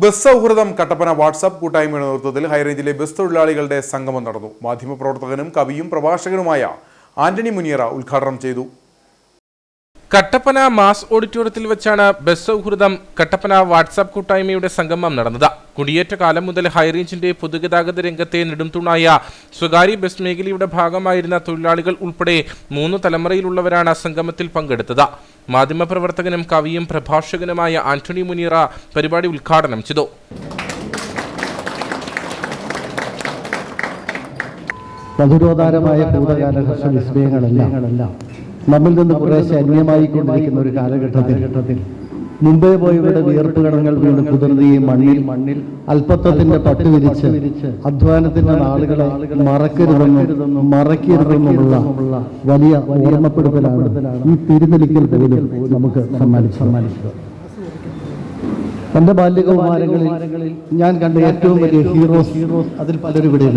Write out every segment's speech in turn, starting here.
Bus സൗഹൃദം Kattappana WhatsApp കൂട്ടായ്മയുടെ നേതൃത്വത്തിൽ ഹൈറേഞ്ചിലെ ബസ് തൊഴിലാളികളുടെ സംഗമം നടന്നു. മാധ്യമപ്രവർത്തകനും കവിയും പ്രഭാഷകനുമായ ആന്റണി മുനിയറ ഉദ്ഘാടനം ചെയ്തു. കട്ടപ്പന മാസ് ഓഡിറ്റോറിയത്തിൽ വെച്ചാണ് ബസ് സൗഹൃദം കട്ടപ്പന വാട്സാപ്പ് കൂട്ടായ്മയുടെ സംഗമം നടന്നത്. കുടിയേറ്റ കാലം മുതൽ ഹൈറേഞ്ചിന്റെ പൊതുഗതാഗത രംഗത്തെ നെടുംതൂണായ സ്വകാര്യ ബസ് മേഖലയുടെ ഭാഗമായിരുന്ന തൊഴിലാളികൾ ഉൾപ്പെടെ മൂന്ന് തലമുറയിലുള്ളവരാണ് സംഗമത്തിൽ പങ്കെടുത്തത്. മാധ്യമപ്രവർത്തകനും കവിയും പ്രഭാഷകനുമായ ആന്റണി മുനീറ പരിപാടി ഉദ്ഘാടനം ചെയ്തു. മധുരോധാരമായ വിസ്മയങ്ങളെല്ലാം നമ്മിൽ നിന്ന് കുറേശ്ശെ അന്യമായിക്കൊണ്ടിരിക്കുന്ന ഒരു കാലഘട്ടത്തിൽ മുമ്പേ പോയി ഇവിടെ വിയർപ്പ് കടങ്ങൾ വീണ് കുതിർന്നീ മണ്ണിൽ മണ്ണിൽ അല്പത്വത്തിന്റെ പട്ട് വിരിച്ച് അധ്വാനത്തിന്റെ നാളുകളെ മറക്കരുതെന്നും മറക്കരുതെന്നുമുള്ള വലിയ ഓർമ്മപ്പെടുത്തലാണ് ഈ തിരുനെലിക്കൽ പോലും നമുക്ക് സമ്മാനിച്ചു സമ്മാനിച്ചത്. എന്റെ ബാല്യകൗമാരങ്ങളിൽ ഞാൻ കണ്ട ഏറ്റവും വലിയ ഹീറോസ് ഹീറോസ് അതിൽ പലരും ഇവിടെ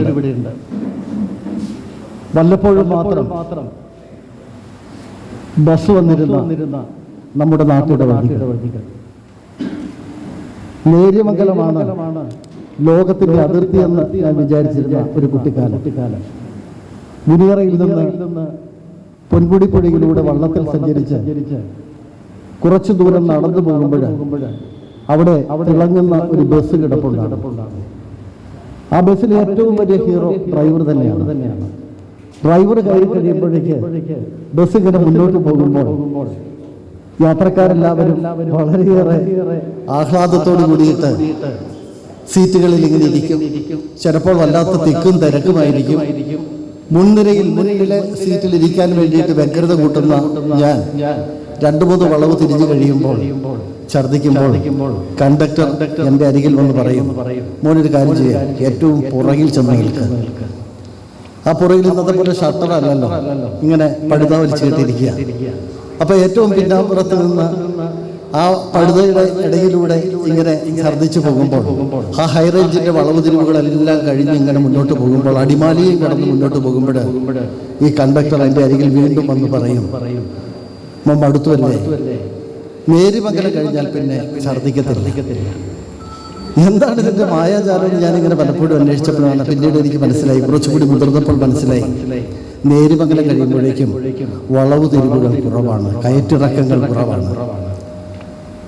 വല്ലപ്പോഴും മാത്രം മാത്രം ബസ് വന്നിരുന്ന നമ്മുടെ നാട്ടിലെ വഴികൾ നേര്യമംഗലമാണ് ലോകത്തിന്റെ അതിർത്തി എന്ന് ഞാൻ വിചാരിച്ചിരുന്ന ഒരു കുട്ടിക്കാലം. മുനിയറയിൽ നിന്ന് പൊൻകുടിപ്പുഴയിലൂടെ വള്ളത്തിൽ സഞ്ചരിച്ച് കുറച്ചു ദൂരം നടന്നു പോകുമ്പോൾ അവിടെ തിളങ്ങുന്ന ഒരു ബസ് കിടപ്പുണ്ടാണ് ആ ബസ്സിലെ ഏറ്റവും വലിയ ഹീറോ ഡ്രൈവർ തന്നെയാണ്. ഡ്രൈവർ കയറി കഴിയുമ്പോഴേക്ക് ബസ് ഇങ്ങനെ മുന്നോട്ട് പോകുമ്പോൾ യാത്രക്കാരെല്ലാവരും വളരെയേറെ ആഹ്ലാദത്തോട് കൂടിയിട്ട് സീറ്റുകളിൽ ഇങ്ങനെ ഇരിക്കും. ചിലപ്പോൾ വല്ലാത്ത തിക്കും തിരക്കുമായിരിക്കും. മുൻനിരയിൽ മുന്നിലെ സീറ്റിൽ ഇരിക്കാൻ വേണ്ടിയിട്ട് വ്യഗ്രത കൂട്ടുന്ന ഞാൻ രണ്ടു മൂന്ന് വളവ് തിരിഞ്ഞു കഴിയുമ്പോൾ ഛർദിക്കുമ്പോൾ കണ്ടക്ടർ എന്റെ അരികിൽ വന്ന് പറയും മോനൊരു കാര്യം ചെയ്യാം ഏറ്റവും പുറകിൽ ചെന്ന് നിൽക്കുക ആ പുറകിൽ ഇന്നത്തെ പോലെ ഷട്ടർ അല്ലല്ലോ ഇങ്ങനെ പഴുത വലിച്ചു അപ്പൊ ഏറ്റവും പിന്നാമ്പുറത്ത് നിന്ന് ആ പഴുതയുടെ ഇടയിലൂടെ ഇങ്ങനെ ഛർദ്ദിച്ചു പോകുമ്പോൾ ആ ഹൈറേഞ്ചിന്റെ വളവ് തിരിവുകളെല്ലാം കഴിഞ്ഞ് ഇങ്ങനെ മുന്നോട്ട് പോകുമ്പോൾ അടിമാലിയും കടന്ന് മുന്നോട്ട് പോകുമ്പോൾ ഈ കണ്ടക്ടർ എന്റെ അരികിൽ വീണ്ടും വന്ന് പറയും മുമ്പ് അടുത്തുവല്ലേ? നേരിമംഗലം കഴിഞ്ഞാൽ പിന്നെ ഛർദ്ദിക്കത്തില്ല. എന്താണ് ഇതിന്റെ മായാജാലം ഞാൻ ഞാനിങ്ങനെ പലപ്പോഴും അന്വേഷിച്ചപ്പോഴാണ്. പിന്നീട് എനിക്ക് മനസ്സിലായി. കുറച്ചുകൂടി മുതിർന്നപ്പോൾ മനസ്സിലായി. നേരിമംഗലം കഴിയുമ്പോഴേക്കും വളവ് തിരിവുകൾ കുറവാണ് കയറ്റിറക്കങ്ങൾ കുറവാണ്.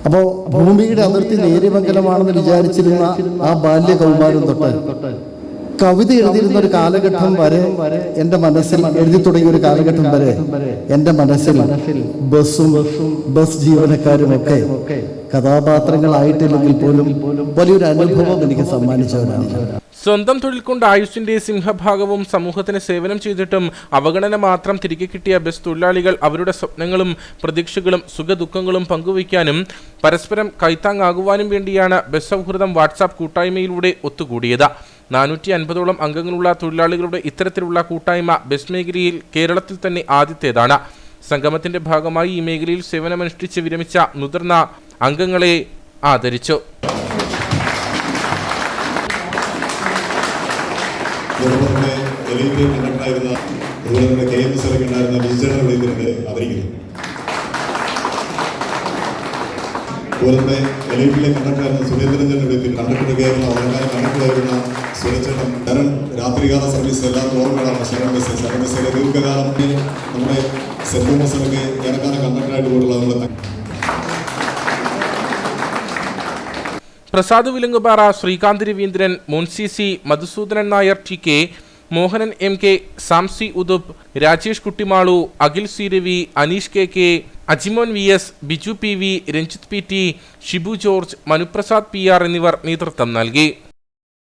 അപ്പോ ഭൂമിയുടെ അതിർത്തി നേരിമംഗലമാണെന്ന് വിചാരിച്ചിരുന്ന ആ ബാല്യ കൗമാരം തൊട്ട് കവിത എഴുതിയിരുന്ന ഒരു കാലഘട്ടം വരെ എന്റെ മനസ്സിൽ എഴുതി തുടങ്ങിയ ഒരു കാലഘട്ടം വരെ എന്റെ മനസ്സിൽ ബസ്സും ബസ് ജീവനക്കാരും ഒക്കെ കഥാപാത്രങ്ങളായിട്ടില്ലെങ്കിൽ പോലും വലിയൊരു അനുഭവം എനിക്ക് സമ്മാനിച്ചവരാണ് സ്വന്തം തൊഴിൽ കൊണ്ട് ആയുഷിന്റെ സിംഹഭാഗവും സമൂഹത്തിന് സേവനം ചെയ്തിട്ടും അവഗണന മാത്രം തിരികെ കിട്ടിയ ബസ് തൊഴിലാളികൾ അവരുടെ സ്വപ്നങ്ങളും പ്രതീക്ഷകളും സുഖദുഃഖങ്ങളും പങ്കുവയ്ക്കാനും പരസ്പരം കൈത്താങ്ങാകുവാനും വേണ്ടിയാണ് ബസ് സൗഹൃദം വാട്സാപ്പ് കൂട്ടായ്മയിലൂടെ ഒത്തുകൂടിയത്. നാനൂറ്റി അൻപതോളം അംഗങ്ങളുള്ള തൊഴിലാളികളുടെ ഇത്തരത്തിലുള്ള കൂട്ടായ്മ ബസ് മേഖലയിൽ കേരളത്തിൽ തന്നെ ആദ്യത്തേതാണ്. സംഗമത്തിന്റെ ഭാഗമായി ഈ മേഖലയിൽ സേവനമനുഷ്ഠിച്ച് വിരമിച്ച മുതിർന്ന അംഗങ്ങളെ ആദരിച്ചു. അതുപോലെ തന്നെ കെ എം എസ് ഉണ്ടായിരുന്ന വിജയനെ ആദരിക്കുന്നു അതുപോലെ തന്നെ എലൈറ്റിലെ കണ്ടക്ടറായിരുന്ന സുരേന്ദ്രന്റെ വീട്ടിൽ കണ്ടക്ടർ കയറുന്ന വളരെ കണ്ടക്ടറായിരുന്ന സുരേന്ദ്രൻ കാരണം രാത്രികാല സർവീസ് എല്ലാവർക്കും ഓർമ്മകളാണ്. ശരൺ ബസ് ശരൺ ബസ്സിലെ ദീർഘകാലം നമ്മുടെ സെന്റ് തോമസിലൊക്കെ ഏറെക്കാലം കണ്ടക്ടറായിട്ട് പോയിട്ടുള്ള നമ്മളെ Prasad Vilangupara Sreekanth Raveendran Munsi C Madhusoodanan Nair T K Mohanan M K Samsi Udub Rajesh Kuttimalu Akhil C Ravi Aneesh K K Ajimon V S Biju P V Ranjith P T Shibu George Manuprasad P R എന്നിവർ നേതൃത്വം നൽകി.